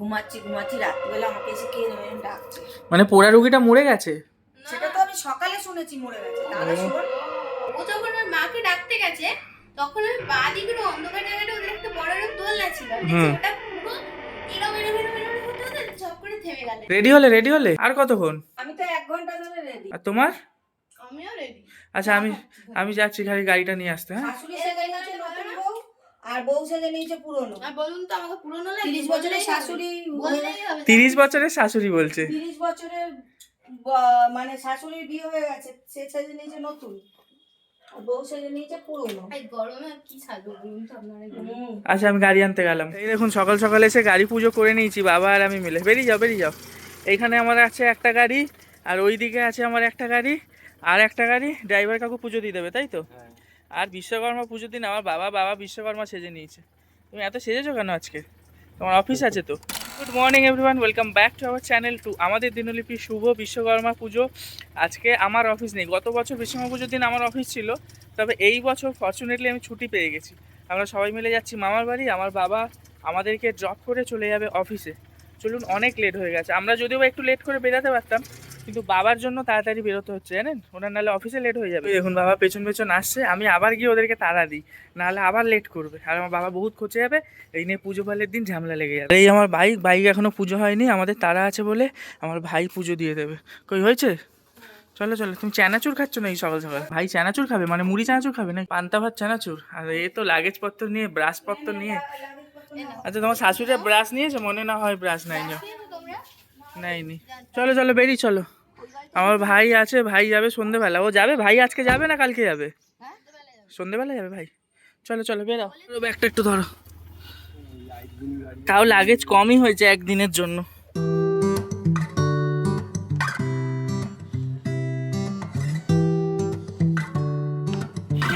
ঘুমাচ্ছি ঘুমাচ্ছি রাত্রিবেলা আমাকে এসে কে ডাকছে। মানে পোড়া রুগীটা মরে গেছে? সেটা তো আমি সকালে শুনেছি মরে গেছে তাহলে ও। শোন। ও যখন ওর মাকে ডাকতে গেছে তখন ওই বা দিকের অন্ধকার জায়গাটা ওদের একটা বড় দোলনা ছিল। ওটা পুরো এরম এরম এরম এরম হতে হতে চপ করে থেমে গেল। রেডি হলে রেডি হলে? আর কতক্ষণ? আমি তো এক ঘণ্টা ধরে রেডি আর তোমার? আমিও রেডি আচ্ছা আমি আমি যাচ্ছি খালি গাড়িটা নিয়ে আসতে হ্যাঁ শাশুড়ি সেজে নিয়েছে নতুন বউ আর বউ সেজে নিয়েছে পুরনো। আর বলুন তো আমাকে পুরনো লাগে তিরিশ বছরের শাশুড়ি হবে। বছরের শাশুড়ি বলছে। তিরিশ বছরের মানে শাশুড়ির বিয়ে হয়ে গেছে সে সেজে নিয়েছে নতুন। আর বউ সেজে নিয়েছে পুরনো। এই গরমে আর কি সাজবো বলুন তো আপনারা বলুন। হুম। আচ্ছা আমি গাড়ি আনতে গেলাম। এই দেখুন সকাল সকাল এসে গাড়ি পুজো করে নিয়েছি বাবা আর আমি মিলে। বেরিয়ে যাও বেরিয়ে যাও। এইখানে আমার আছে একটা গাড়ি আর ওই দিকে আছে আমার একটা গাড়ি আর একটা গাড়ি ড্রাইভার কাকু পুজো দিয়ে দেবে তাই তো? আর বিশ্বকর্মা পুজোর দিন আমার বাবা বাবা বিশ্বকর্মা সেজে নিয়েছে। তুমি এত সেজেছো কেন আজকে? তোমার অফিস আছে তো? Good morning everyone welcome back to our channel to আমাদের দিনলিপি শুভ বিশ্বকর্মা পুজো। আজকে আমার অফিস নেই। গত বছর বিশ্বকর্মা পুজোর দিন আমার অফিস ছিল, তবে এই বছর ফর্চুনেটলি আমি ছুটি পেয়ে গেছি। আমরা সবাই মিলে যাচ্ছি মামার বাড়ি। আমার বাবা আমাদেরকে ড্রপ করে চলে যাবে অফিসে চলুন অনেক লেট হয়ে গেছে। আমরা যদিও একটু লেট করে বেরাতে পারতাম কিন্তু বাবার জন্য তাড়াতাড়ি বেরোতে হচ্ছে জানেন? ওনার নাহলে অফিসে লেট হয়ে যাবে। দেখুন বাবা পেছন পেছন আসছে আমি আবার গিয়ে ওদেরকে তাড়া দিই নাহলে আবার লেট করবে। আর আমার বাবা বহুত খোঁচে যাবে এই নিয়ে পুজো পালের দিন ঝামেলা লেগে যাবে। এই আমার বাইক বাইক এখনও পুজো হয়নি আমাদের তারা আছে বলে আমার ভাই পুজো দিয়ে দেবে। কই হয়েছে? চলো চলো তুমি চানাচুর খাচ্ছ না এই সকাল সকাল? ভাই চানাচুর খাবে? মানে মুড়ি চানাচুর খাবে না পান্তা ভাত চানাচুর? আর এ তো লাগেজ পত্র নিয়ে ব্রাশ পত্র নিয়ে। আচ্ছা তোমার শাশুড়িরা ব্রাশ নিয়েছে? মনে না হয় ব্রাশ তোমরা? নাইনি চলো চলো বেরিয়ে চলো। আমার ভাই আছে ভাই যাবে সন্ধেবেলা। ও যাবে? ভাই আজকে যাবে না কালকে যাবে? হ্যাঁ? সন্ধেবেলা যাবে ভাই। চলো চলো বেরাও পুরো ব্যাগটা একটু ধরো। তাও লাগেজ কমই হয়েছে একদিনের জন্য।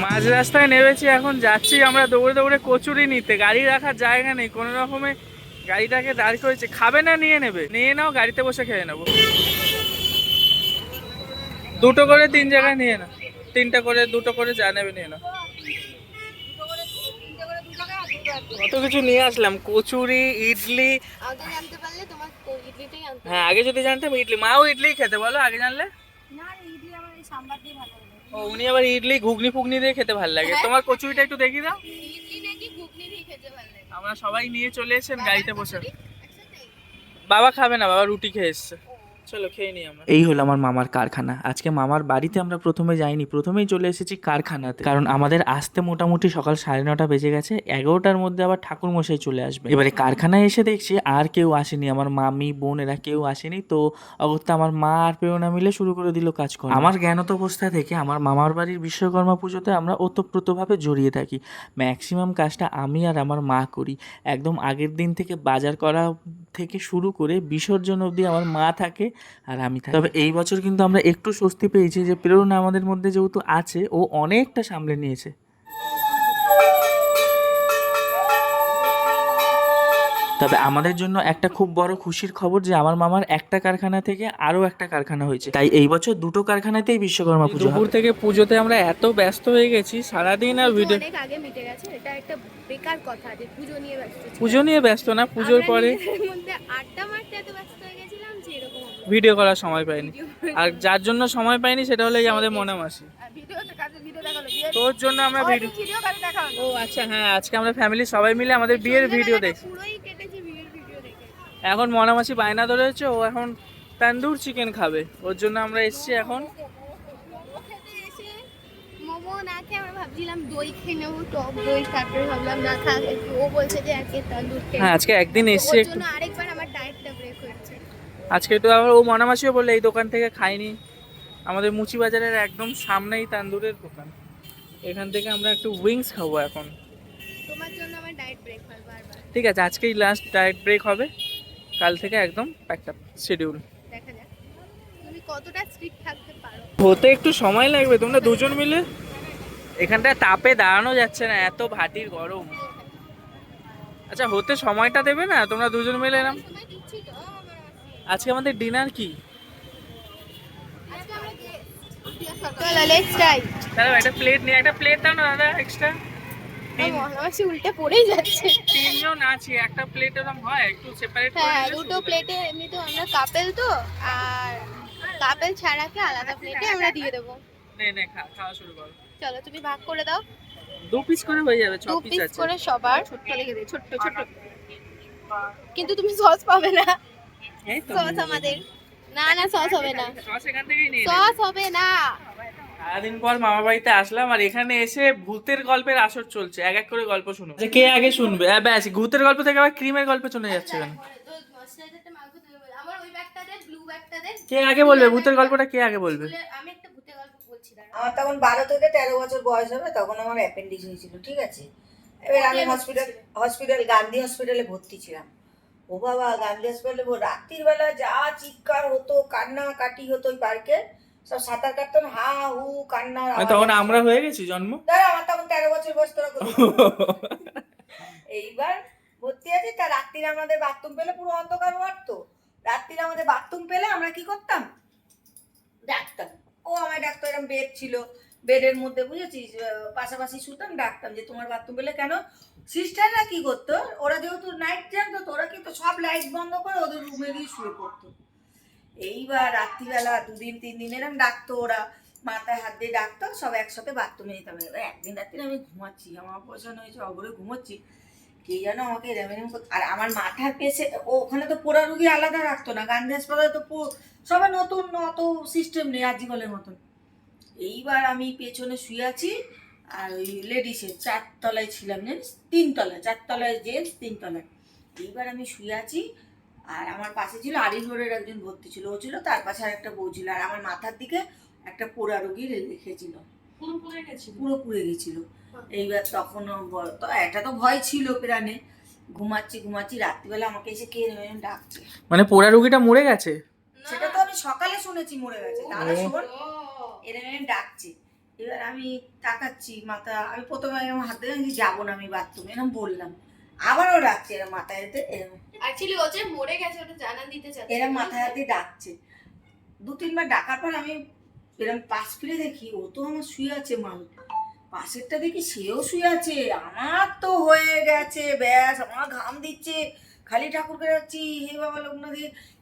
মাঝ রাস্তায় নেমেছি এখন যাচ্ছি আমরা দৌড়ে দৌড়ে কচুরি নিতে। গাড়ি রাখার জায়গা নেই কোনো রকমে গাড়িটাকে দাঁড় করেছে। খাবে না নিয়ে নেবে। নিয়ে নাও গাড়িতে বসে খেয়ে নেব। দুটো করে তিন জায়গায় নিয়ে নাও তিনটা করে দুটো করে যা নেবে নিয়ে নাও। কত কিছু নিয়ে আসলাম কচুরি ইডলি। আগে জানতে পারলে তোমার ইডলিটাই আনতে হ্যাঁ আগে যদি জানতাম ইডলি। মাও ইডলি খেতে বলো আগে জানলে? না ইডলি আমার এই সাম্বার দিয়ে ভালো লাগে। ও উনি আবার ইডলি ঘুগনি ফুগনি দিয়ে খেতে ভালো লাগে। তোমার কচুরিটা একটু দেখি দাও। ইডলি নাকি ঘুগনি দিয়ে খেতে ভালো লাগে। আমরা সবাই নিয়ে চলে এসেছেন গাড়িতে বসে। বাবা খাবে না বাবা রুটি খেয়ে এসছে। চলো খেয়ে নিই আমরা। এই হলো আমার মামার কারখানা। আজকে মামার বাড়িতে আমরা প্রথমে যাইনি, প্রথমেই চলে এসেছি কারখানাতে। কারণ আমাদের আসতে মোটামুটি সকাল সাড়ে নটা বেজে গেছে, এগারোটার মধ্যে আবার ঠাকুর মশাই চলে আসবে। এবারে কারখানায় এসে দেখছি আর কেউ আসেনি, আমার মামি বোন এরা কেউ আসেনি। তো অগত্যা আমার মা আর প্রেরণা মিলে শুরু করে দিল কাজ করা আমার জ্ঞানত অবস্থা থেকে আমার মামার বাড়ির বিশ্বকর্মা পুজোতে আমরা ওতপ্রোতভাবে জড়িয়ে থাকি। ম্যাক্সিমাম কাজটা আমি আর আমার মা করি। একদম আগের দিন থেকে বাজার করা থেকে শুরু করে বিসর্জন অবধি আমার মা থাকে। আর আমি থাকি। তবে এই বছর কিন্তু আমরা একটু স্বস্তি পেয়েছি যে প্রেরণা আমাদের মধ্যে যেহেতু আছে ও অনেকটা সামলে নিয়েছে। তবে আমাদের জন্য একটা খুব বড় খুশির খবর যে আমার মামার একটা কারখানা থেকে আরও একটা কারখানা হয়েছে। তাই এই বছর দুটো কারখানাতেই বিশ্বকর্মা পুজো দুপুর থেকে পুজোতে আমরা এত ব্যস্ত হয়ে গেছি সারাদিন আর ভিডিও অনেক আগে মিটে গেছে এটা একটা বেকার কথা যে পুজো নিয়ে ব্যস্ত পুজো নিয়ে ব্যস্ত না পুজোর পরে মধ্যে আড্ডা মারতে এত ব্যস্ত হয়ে গেছিলাম যে এরকম। ভিডিও করার সময় পাইনি। আর যার জন্য সময় পাইনি সেটা হলো এই আমাদের মনে মাসি। তোর জন্য আমরা ভিডিও ও আচ্ছা হ্যাঁ আজকে আমরা ফ্যামিলি সবাই মিলে আমাদের বিয়ের ভিডিও দেখছি এখন মনামাসি বায়না ধরেছে ও এখন তান্দুর চিকেন খাবে। ওর জন্য আমরা এসেছি এখন। মোমো খেতে এসে মোমো না খেয়ে আমরা ভাবছিলাম দই খেয়ে নেব টক দই তারপরে ভাবলাম না থাক ও বলছে যে আজকে তান্দুর হ্যাঁ আজকে একদিন এসেছি একটু। আরেকবার আজকে তো আবার ও মনামাসিও বললে এই দোকান থেকে খাইনি। আমাদের মুচি বাজারের একদম সামনেই তান্দুরের দোকান। এখান থেকে আমরা একটু উইংস খাব এখন। তোমার জন্য আমার ডায়েট ব্রেক বারবার। ঠিক আছে আজকেই লাস্ট ডায়েট ব্রেক হবে। কাল থেকে একদম আপ শিডিউল দেখা যাক। তুমি কতটা স্ট্রিক্ট থাকতে পারো? হতে একটু সময় লাগবে তোমরা দুজন মিলে। এখানটায় তাপে দাঁড়ানো যাচ্ছে না এত ভাটির গরম। আচ্ছা হতে সময়টা দেবে না তোমরা দুজন মিলে এরম আজকে আমাদের ডিনার কি? চলো লেটস ট্রাই দাদা একটা প্লেট নিয়ে একটা প্লেট দাও না দাদা এক্সট্রা উল্টে পড়েই যাচ্ছে। তিনজন আছি একটা প্লেট এরকম হয় একটু সেপারেট হ্যাঁ দুটো সুবিধা। প্লেটে এমনিতেও আমরা কাপেল তো আর কাপেল ছাড়াকে আলাদা প্লেটে আমরা দিয়ে দেবো? নে নে খা খাওয়া শুরু করো। চলো তুমি ভাগ করে দাও। দু পিস করে হয়ে যাবে ছ পিস আছে। করে সবার। কিন্তু তুমি সস পাবে না। সস আমাদের। না না সস হবে না। সস হবে না। সারাদিন পর মামা বাড়িতে আসলাম আর এখানে এসে ভূতের গল্পের আসর চলছে। এক এক করে গল্প শুনো। যে কে আগে শুনবে? ব্যাস ভূতের গল্প থেকে আবার ক্রিমের গল্পে চলে যাচ্ছে কেন কে আগে বলবে? ভূতের গল্পটা কে আগে বলবে? আমি একটা ভূতের গল্প বলছি আমার তখন বারো থেকে তেরো বছর বয়স হবে তখন আমার অ্যাপেন্ডিক্স হয়েছিল ঠিক আছে? এবার আমি হসপিটাল হসপিটাল গান্ধী হসপিটালে ভর্তি ছিলাম। ও বাবা গান্ধী হসপিটালে রাত্রির বেলা যা চিৎকার হতো কান্না কাটি হতো ওই পার্কে সব সাঁতার কাটতাম হা হু কান্নার মানে তখন আমরা হয়ে গেছি জন্ম? দাঁড়া আমার তখন তেরো বছর বয়স তোরা এইবার ভর্তি আছি তা রাত্রিরে আমাদের বাথরুম পেলে পুরো অন্ধকার মারতো রাত্রিরে আমাদের বাথরুম পেলে আমরা কি করতাম? ডাকতাম। ও আমার ডাক্তার এরকম বেড ছিল। বেডের মধ্যে বুঝেছিস? পাশাপাশি শুতাম ডাকতাম যে তোমার বাথরুম পেলে কেন সিস্টাররা কি করতো? ওরা যেহেতু নাইট জানতো তো ওরা কিন্তু সব লাইট বন্ধ করে ওদের রুমে গিয়ে শুয়ে পড়তো। এইবার রাত্রিবেলা দুদিন তিন দিন এরম ডাকতো ওরা। মাথায় হাত দিয়ে ডাকতো, সব একসাথে বাথরুমে এবার একদিন রাত্রে আমি ঘুমাচ্ছি, আমার পয়সানো হয়েছে অগরে ঘুমোচ্ছি। কে যেন আমাকে এরম এরম। আর আমার মাথার পেছে ওখানে তো পোড়া রুগী আলাদা রাখতো না, গান্ধী হাসপাতালে তো সবাই নতুন, অত সিস্টেম নেই আজিকলের মতন। এইবার আমি পেছনে শুয়ে আছি আর ওই লেডিসের চারতলায় ছিলাম জানিস? তিনতলায় চারতলায় জেন্টস তিনতলায়। এইবার আমি শুয়ে আছি আর আমার পাশে ছিল আরিল একজন ভর্তি ছিল ও ছিল তার পাশে আর একটা বউ ছিল আর আমার মাথার দিকে একটা পোড়া রোগী রেখেছিল। পুরো পুড়ে গেছিল। এইবার তখন তো একটা তো ভয় ছিল প্রাণে। ঘুমাচ্ছি ঘুমাচ্ছি রাত্রিবেলা আমাকে এসে কে ডাকছে। মানে পোড়া রুগীটা মরে গেছে? সেটা তো আমি সকালে শুনেছি মরে গেছে। ও। শোন এরম ডাকছে। এবার আমি তাকাচ্ছি মাথা আমি প্রথমে এরম হাত দিয়ে আমি যাব না আমি বাথরুমে এরম বললাম। আবারও ডাকছে এরম মাথায় হাতে এরম। অ্যাকচুয়ালি ও যে মরে গেছে ওটা জানা দিতে চাচ্ছে। এরম মাথায় হাতে ডাকছে। দু তিনবার ডাকার পর আমি এরম পাশ ফিরে দেখি ও তো আমার শুয়ে আছে মাল পাশেরটা দেখি সেও শুয়ে আছে। আমার তো হয়ে গেছে ব্যাস আমার ঘাম দিচ্ছে। খালি ঠাকুরকে যাচ্ছি হে বাবা লোকনাথ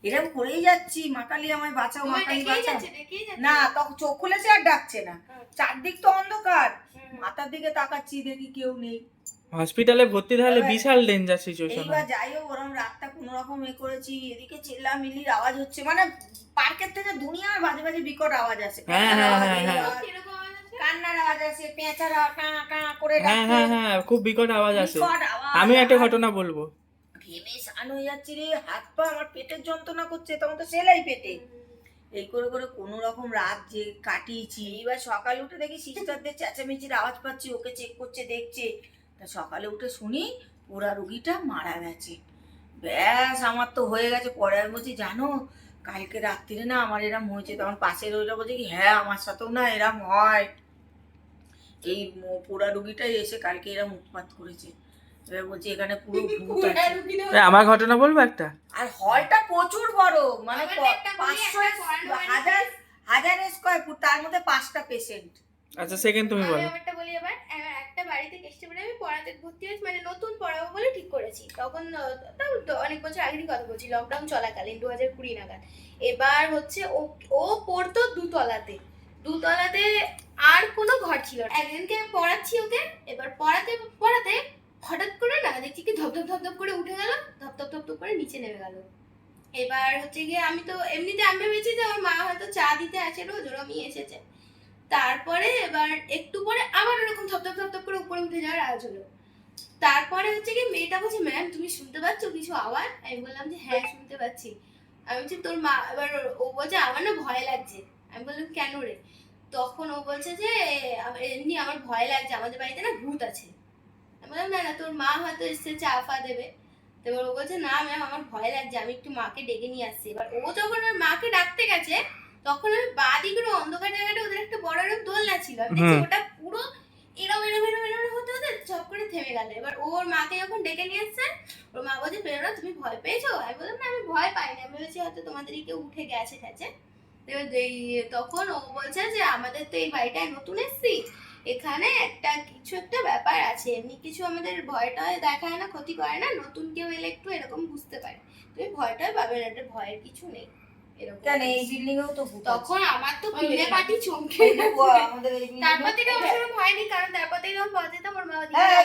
এরম করেই যাচ্ছি মা কালী আমায় বাঁচাও মা কালী দেখেই বাঁচাও। না তখন চোখ খুলেছে আর ডাকছে না। চারদিক তো অন্ধকার। মাথার দিকে তাকাচ্ছি দেখি কেউ নেই। হসপিটালে ভর্তি তাহলে বিশাল ডেঞ্জার সিচুয়েশন এইবার যাই হোক ওরম রাতটা কোনো রকম এ করেছি এদিকে চিল্লা মিলির আওয়াজ হচ্ছে মানে পার্কের থেকে দুনিয়ার বাজে বাজে বিকট আওয়াজ আসে। হ্যাঁ, কান্নার হ্যাঁ, আওয়াজ, হ্যাঁ, হ্যাঁ। আওয়াজ, কীরকম আছে? কান্নার আওয়াজ আসে পেঁচারা কাঁ কাঁ করে হ্যাঁ হ্যাঁ হ্যাঁ খুব বিকট আওয়াজ আসে। আমি একটা ঘটনা বলব। ঘেমে স্নান হয়ে যাচ্ছি রে, হাত পা আমার পেটের যন্ত্রণা করছে, তখন তো সেলাই পেটে। এই করে করে কোনো রকম রাত যে কাটিয়েছি, এবার সকালে উঠে দেখি সিস্টারদের চেঁচামেচির আওয়াজ পাচ্ছি, ওকে চেক করছে, দেখছে। তা সকালে উঠে শুনি ওরা রুগীটা মারা গেছে। ব্যাস, আমার তো হয়ে গেছে। পরে আমি বলছি, জানো, কালকে রাত্রিরে না আমার এরম হয়েছে। তখন পাশের ওইটা বলছে কি হ্যাঁ আমার সাথেও না এরম হয়। এই পোড়া রুগীটাই এসে কালকে এরম উৎপাত করেছে। এবার বলছি এখানে পুরো ভূত আছে। আমার ঘটনা বলব একটা? আর হলটা প্রচুর বড় মানে পাঁচশো হাজার হাজার স্কোয়ার ফুট তার মধ্যে পাঁচটা পেশেন্ট আচ্ছা সেকেন্ড তুমি বলো। আমারটা বলি এবার একটা বাড়িতে কেষ্টে পরে আমি পড়াতে ভর্তি হয়েছি মানে নতুন পড়াবো বলে ঠিক করেছি। তখন তাও অনেক বছর আগেরই কথা বলছি লকডাউন চলাকালীন দু হাজার কুড়ি নাগাদ। এবার হচ্ছে ও ও পড়তো দুতলাতে। দুতলাতে আর কোনো ঘর ছিল না। একদিনকে আমি পড়াচ্ছি ওকে এবার পড়াতে পড়াতে হঠাৎ করে না দেখছি কি ধপ ধপ ধপ ধপ করে উঠে গেল, ধপ ধপ ধপ ধপ করে নিচে নেমে গেল। এবার হচ্ছে গিয়ে আমি তো এমনিতে আমি ভেবেছি যে আমার মা হয়তো চা দিতে আছে, রোজ ওরমই এসেছে। তারপরে এবার একটু পরে আবার ওরকম থপ থপ থপ থপ করে উপরে উঠে যাওয়ার আওয়াজ হলো। তারপরে হচ্ছে কি মেয়েটা বলছে ম্যাম তুমি শুনতে পাচ্ছ কিছু আওয়াজ? আমি বললাম যে হ্যাঁ শুনতে পাচ্ছি। আমি বলছি, তোর মা এবার ও- বলছে, আমার না ভয় লাগছে। আমি বললাম, কেন রে? তখন ও বলছে যে এমনি আমার ভয় লাগছে। আমাদের বাড়িতে না ভূত আছে। বললাম না না তোর মা হয়তো এসছে চা ফা দেবে। তো এবার ও বলছে না ম্যাম আমার ভয় লাগছে আমি একটু মাকে ডেকে নিয়ে আসছি। এবার ও যখন ওর মাকে ডাকতে গেছে তখন আমি বাঁ দিকের অন্ধকার জায়গাটা ওদের একটা বড় এরকম দোলনা ছিল। দেখছি ওটা পুরো এরম এরম এরম এরম হতে হতে চপ করে থেমে গেল। এবার ওর মাকে যখন ডেকে নিয়ে এসছে ওর মা বলছে প্রেরণা তুমি ভয় পেয়েছ? আমি বললাম না আমি ভয় পাইনি। আমি ভেবেছি হয়তো তোমাদেরই কেউ উঠে গেছে ঠেছে তখন ও বলছে যে আমাদের তো এই বাড়িটায় নতুন এসছি। এখানে একটা কিছু একটা ব্যাপার আছে। এমনি কিছু আমাদের ভয়টা দেখায় না ক্ষতি করে না নতুন কেউ এলে একটু এরকম বুঝতে পারে। তুমি ভয়টাই পাবে না এটা ভয়ের কিছু নেই। কেন এই বিল্ডিং এও তো তখন আমার তো পিলে পাটি চমকে তারপর থেকে আমার ভয় কারণ তারপর থেকে যখন পথে তো আমার মা হ্যাঁ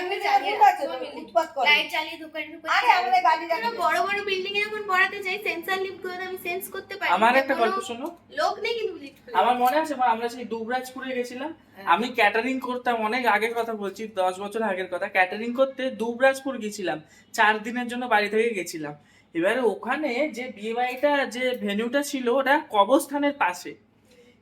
লাইট ঢুকে আরে আমাদের গাড়ি বড় বড় বিল্ডিং এ যখন পড়াতে যাই সেন্সার লিফট আমি সেন্স করতে পারি আমার একটা গল্প শোনো। লোক নেই কিন্তু আমার মনে আছে আমরা সেই দুবরাজপুরে গেছিলাম। হ্যাঁ। আমি ক্যাটারিং করতাম অনেক আগের কথা বলছি দশ বছর আগের কথা। ক্যাটারিং করতে দুবরাজপুর গেছিলাম চার দিনের জন্য বাড়ি থেকে গেছিলাম। এবারে ওখানে যে বিয়ে বাড়িটা যে ভেন্যুটা ছিল ওটা কবরস্থানের পাশে।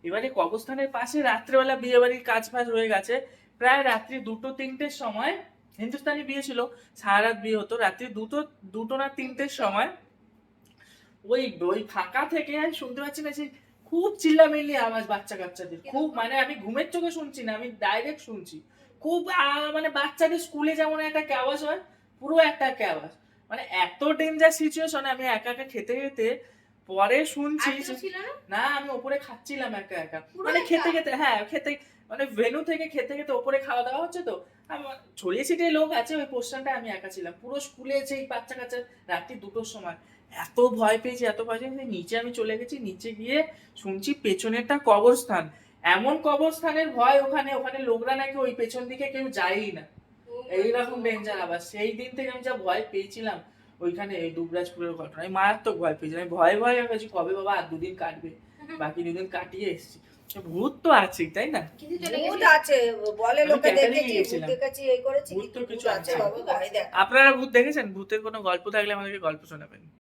এবারে কবরস্থানের পাশে রাত্রেবেলা বিয়ে বাড়ির কাজ ফাজ হয়ে গেছে। প্রায় রাত্রি দুটো তিনটের সময় হিন্দুস্তানি বিয়ে ছিল সারা রাত বিয়ে হতো। রাত্রি দুটো দুটো না তিনটের সময় ওই ওই ফাঁকা থেকে শুনতে পাচ্ছি না সেই খুব চিল্লামিল্লি আওয়াজ বাচ্চা কাচ্চাদের খুব মানে আমি ঘুমের চোখে শুনছি না আমি ডাইরেক্ট শুনছি। খুব মানে বাচ্চাদের স্কুলে যেমন একটা ক্যাওয়াজ হয় পুরো একটা ক্যাওয়াজ মানে এত ডেঞ্জার সিচুয়েশন আমি একা একা খেতে খেতে পরে শুনছি না? আমি ওপরে খাচ্ছিলাম একা একা। মানে খেতে খেতে হ্যাঁ খেতে মানে ভেনু থেকে খেতে খেতে ওপরে খাওয়া দাওয়া হচ্ছে তো। ছড়িয়ে ছিটিয়ে লোক আছে ওই পোস্টানটা আমি একা ছিলাম। পুরো স্কুলে সেই বাচ্চা কাচ্চা রাত্রি দুটোর সময়। এত ভয় পেয়েছি এত ভয় পেয়েছি নিচে আমি চলে গেছি নিচে গিয়ে শুনছি পেছনেরটা কবরস্থান। এমন কবরস্থানের ভয় ওখানে ওখানে লোকরা নাকি ওই পেছন দিকে কেউ যায়ই না। এইরকম ডেঞ্জার আবার। সেই দিন থেকে আমি যা ভয় পেয়েছিলাম ওইখানে এই দুবরাজপুরের ঘটনা আমি মারাত্মক ভয় পেয়েছিলাম। আমি ভয় ভয় হয়ে গেছি কবে বাবা আর দুদিন কাটবে? বাকি দুদিন কাটিয়ে এসেছি। ভূত তো আছেই তাই না? ভূত আছে বলে লোকে দেখেছি ভূত দেখেছি এই করেছি ভূত তো কিছু আছে আছে। বাবু ভয় দেখ আপনারা ভূত দেখেছেন? ভূতের কোনো গল্প থাকলে আমাদেরকে গল্প শোনাবেন।